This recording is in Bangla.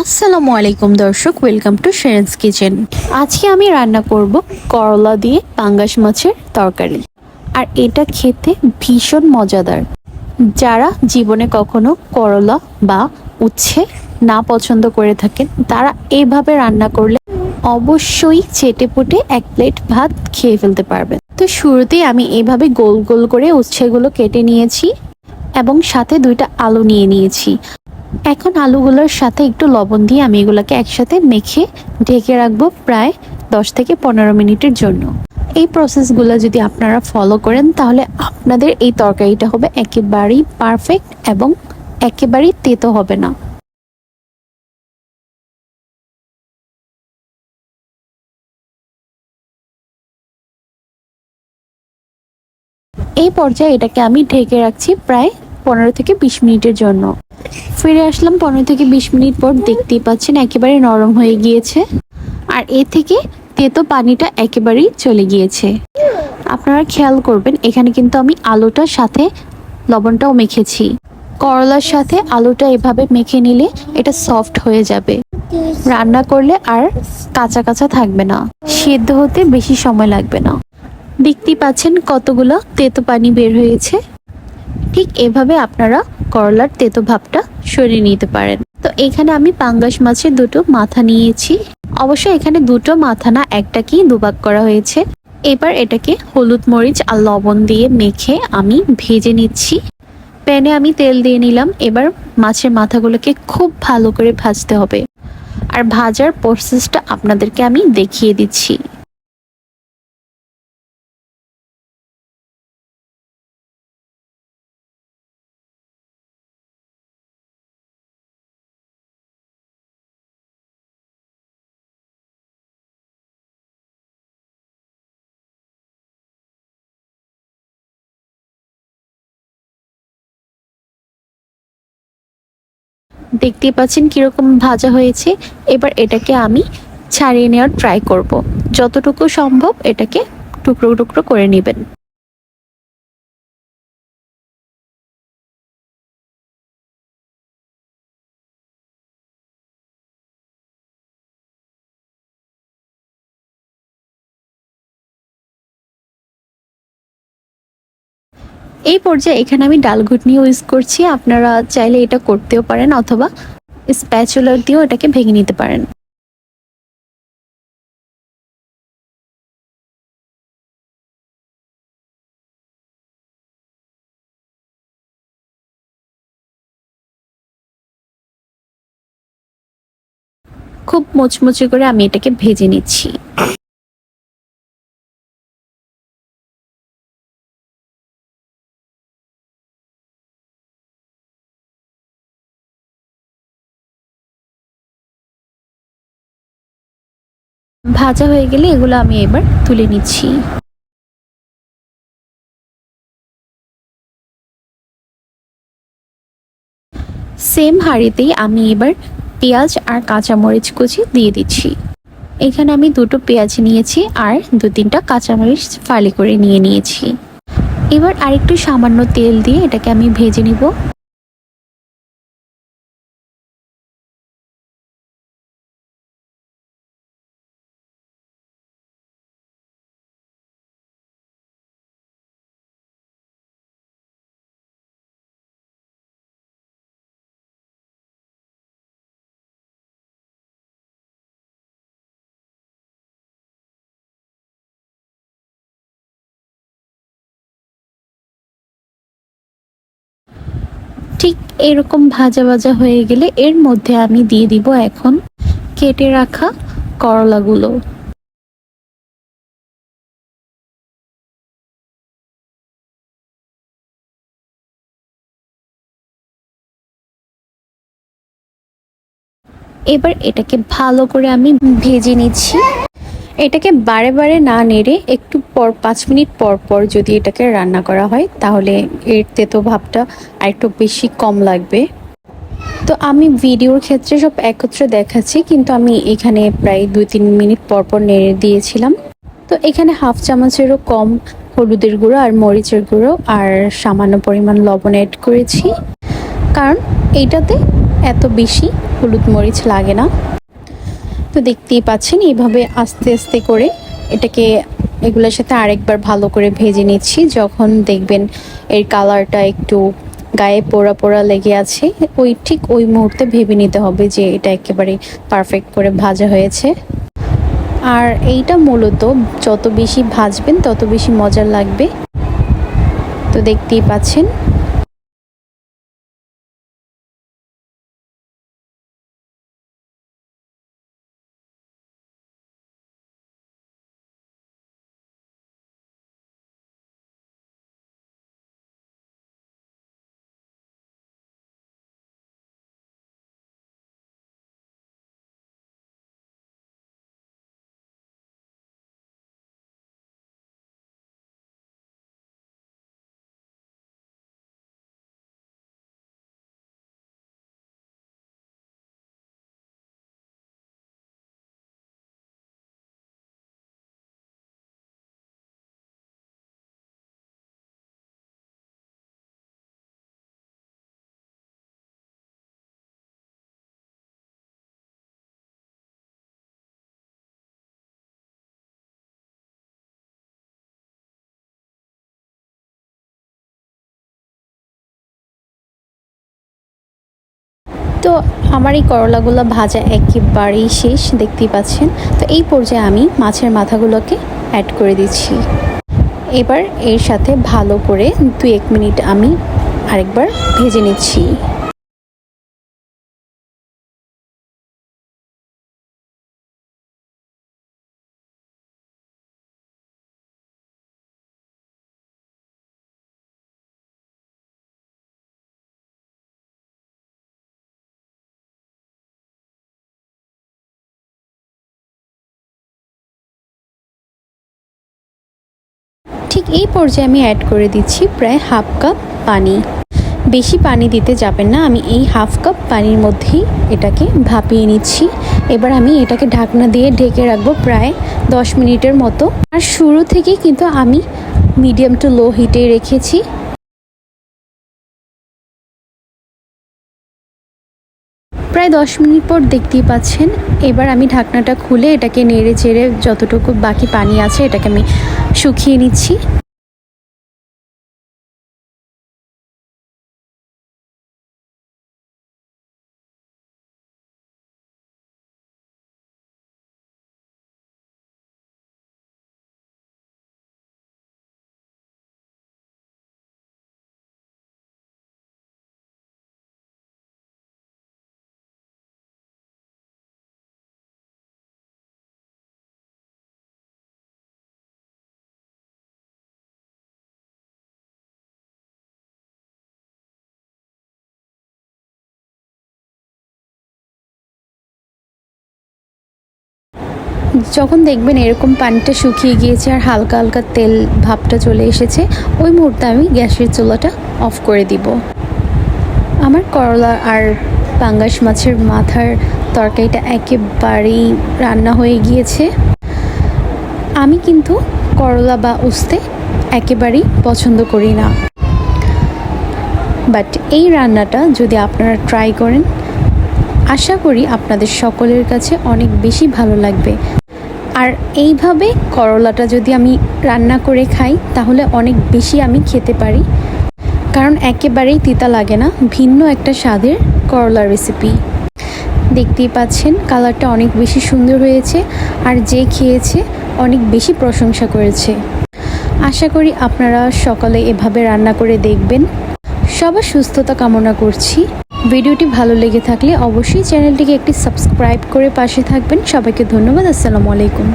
আসসালামু আলাইকুম দর্শক ওয়েলকাম টু শেরেন্স কিচেন আজকে আমি রান্না করব করলা দিয়ে পাঙ্গাস মাছের তরকারি। আর এটা খেতে ভীষণ মজাদার। যারা জীবনে কখনো করলা বা উচ্ছে না পছন্দ করে থাকেন, তারা এভাবে রান্না করলে অবশ্যই চেটে পুটে এক প্লেট ভাত খেয়ে ফেলতে পারবেন। তো শুরুতেই আমি এভাবে গোল গোল করে উচ্ছেগুলো কেটে নিয়েছি এবং সাথে দুইটা আলু নিয়ে নিয়েছি। এখন আলুগুলোর সাথে একটু লবণ দিয়ে আমি এগুলোকে একসাথে মেখে ঢেকে রাখব প্রায় দশ থেকে পনেরো মিনিটের জন্য। এই প্রসেসগুলো যদি আপনারা ফলো করেন, তাহলে আপনাদের এই তরকারিটা হবে একেবারেই পারফেক্ট এবং একেবারেই তেতো হবে না। এই পর্যায়ে এটাকে আমি ঢেকে রাখছি প্রায় পনেরো থেকে বিশ মিনিটের জন্য। ফিরে আসলাম পনেরো থেকে বিশ মিনিট পর দেখতেই পাচ্ছেন একেবারে নরম হয়ে গিয়েছে। আর এ থেকে তেতো পানিটা একেবারেই চলে গিয়েছে। আপনারা খেয়াল করবেন, এখানে কিন্তু আমি আলুটার সাথে লবণটাও মেখেছি। করলার সাথে আলুটা এভাবে মেখে নিলে এটা সফট হয়ে যাবে। রান্না করলে আর কাঁচা কাঁচা থাকবে না। সেদ্ধ হতে বেশি সময় লাগবে না। দেখতেই পাচ্ছেন কতগুলো তেতো পানি বের হয়েছে। ঠিক এভাবে আপনারা করলার তেতো ভাবটা সরিয়ে নিতে পারেন। তো এখানে আমি পাঙ্গাস মাছের দুটো মাথা নিয়েছি। অবশ্য এখানে দুটো মাথা না একটাকেই দুভাগ করা হয়েছে। এবার এটাকে হলুদ মরিচ আর লবণ দিয়ে মেখে আমি ভেজে নিচ্ছি। প্যানে আমি তেল দিয়ে নিলাম। এবার মাছের মাথাগুলোকে খুব ভালো করে ভাজতে হবে। আর ভাজার প্রসেসটা আপনাদেরকে আমি দেখিয়ে দিচ্ছি। দেখতেই পাচ্ছেন কীরকম ভাজা হয়েছে। এবার এটাকে আমি ছাড়িয়ে নেওয়ার ট্রাই করব। যতটুকু সম্ভব এটাকে টুকরো টুকরো করে নেবেন। এই পর্যায়ে এখানে আমি ডাল ঘুটনি ইউজ করছি। আপনারা চাইলে এটা করতেও পারেন অথবা স্প্যাচুলার দিয়েও এটাকে ভেঙে নিতে পারেন। খুব মুচমুচে করে আমি এটাকে ভেজে নিচ্ছি। ভাজা হয়ে গেলে এগুলো আমি এবার তুলে নিচ্ছি। সেম হাঁড়িতেই আমি এবার পেঁয়াজ আর কাঁচামরিচ কুচি দিয়ে দিচ্ছি। এখানে আমি দুটো পেঁয়াজ নিয়েছি আর দু তিনটা কাঁচামরিচ ফালি করে নিয়ে নিয়েছি। এবার আরেকটু সামান্য তেল দিয়ে এটাকে আমি ভেজে নিব। ঠিক এরকম ভাজা ভাজা হয়ে গেলে এর মধ্যে আমি দিয়ে দিব এখন কেটে রাখা করলাগুলো। এবার এটাকে ভালো করে আমি ভেজে নিচ্ছি। এটাকে বারে বারে না নেড়ে একটু পর পাঁচ মিনিট পর পর যদি এটাকে রান্না করা হয়, তাহলে এর তেতো ভাবটা আরেকটু বেশি কম লাগবে। তো আমি ভিডিওর ক্ষেত্রে সব একত্রে দেখাচ্ছি, কিন্তু আমি এখানে প্রায় দুই তিন মিনিট পর পর নেড়ে দিয়েছিলাম। তো এখানে হাফ চামচেরও কম হলুদের গুঁড়ো আর মরিচের গুঁড়ো আর সামান্য পরিমাণ লবণ অ্যাড করেছি। কারণ এইটাতে এত বেশি হলুদ মরিচ লাগে না। তো দেখতেই পাচ্ছেন, এইভাবে আস্তে আস্তে করে এটাকে এগুলোর সাথে আরেকবার ভালো করে ভেজে নিচ্ছি। যখন দেখবেন এর কালারটা একটু গায়ে পোড়া পোড়া লেগে আছে, ওই ঠিক ওই মুহূর্তে ভেবে নিতে হবে যে এটা একেবারে পারফেক্ট করে ভাজা হয়েছে। আর এইটা মূলত যত বেশি ভাজবেন তত বেশি মজার লাগবে। তো দেখতেই পাচ্ছেন তো আমার এই করলাগুলো ভাজা একেবারেই শেষ, দেখতেই পাচ্ছেন। তো এই পর্যায়ে আমি মাছের মাথাগুলোকে অ্যাড করে দিচ্ছি। এবার এর সাথে ভালো করে দু এক মিনিট আমি আরেকবার ভেজে নিচ্ছি। ঠিক এই পর্যায়ে আমি অ্যাড করে দিচ্ছি প্রায় হাফ কাপ পানি। বেশি পানি দিতে যাবেন না, আমি এই হাফ কাপ পানির মধ্যেই এটাকে ভাপিয়ে নিচ্ছি। এবার আমি এটাকে ঢাকনা দিয়ে ঢেকে রাখব প্রায় দশ মিনিটের মতো। আর শুরু থেকে কিন্তু আমি মিডিয়াম টু লো হিটে রেখেছি। প্রায় দশ মিনিট পর দেখতেই পাচ্ছেন। এবার আমি ঢাকনাটা খুলে এটাকে নেড়ে চেড়ে যতটুকু বাকি পানি আছে এটাকে আমি শুকিয়ে নিচ্ছি। যখন দেখবেন এরকম পানিটা শুকিয়ে গিয়েছে আর হালকা হালকা তেল ভাবটা চলে এসেছে, ওই মুহূর্তে আমি গ্যাসের চুলাটা অফ করে দিব। আমার করলা আর পাঙ্গাস মাছের মাথার তরকারিটা একেবারেই রান্না হয়ে গিয়েছে। আমি কিন্তু করলা বা উস্তে একেবারেই পছন্দ করি না। বাট এই রান্নাটা যদি আপনারা ট্রাই করেন, আশা করি আপনাদের সকলের কাছে অনেক বেশি ভালো লাগবে। আর এইভাবে করলাটা যদি আমি রান্না করে খাই, তাহলে অনেক বেশি আমি খেতে পারি। কারণ একেবারেই তিতা লাগে না, ভিন্ন একটা স্বাদের করলা রেসিপি দেখতেই পাচ্ছেন কালারটা অনেক বেশি সুন্দর হয়েছে আর যে খেয়েছে অনেক বেশি প্রশংসা করেছে। আশা করি আপনারা সকালে এভাবে রান্না করে দেখবেন। সবার সুস্থতা কামনা করছি। ভিডিওটি ভালো লেগে থাকলে অবশ্যই চ্যানেলটিকে একটি সাবস্ক্রাইব করে পাশে থাকবেন। সবাইকে ধন্যবাদ। আসসালামু আলাইকুম।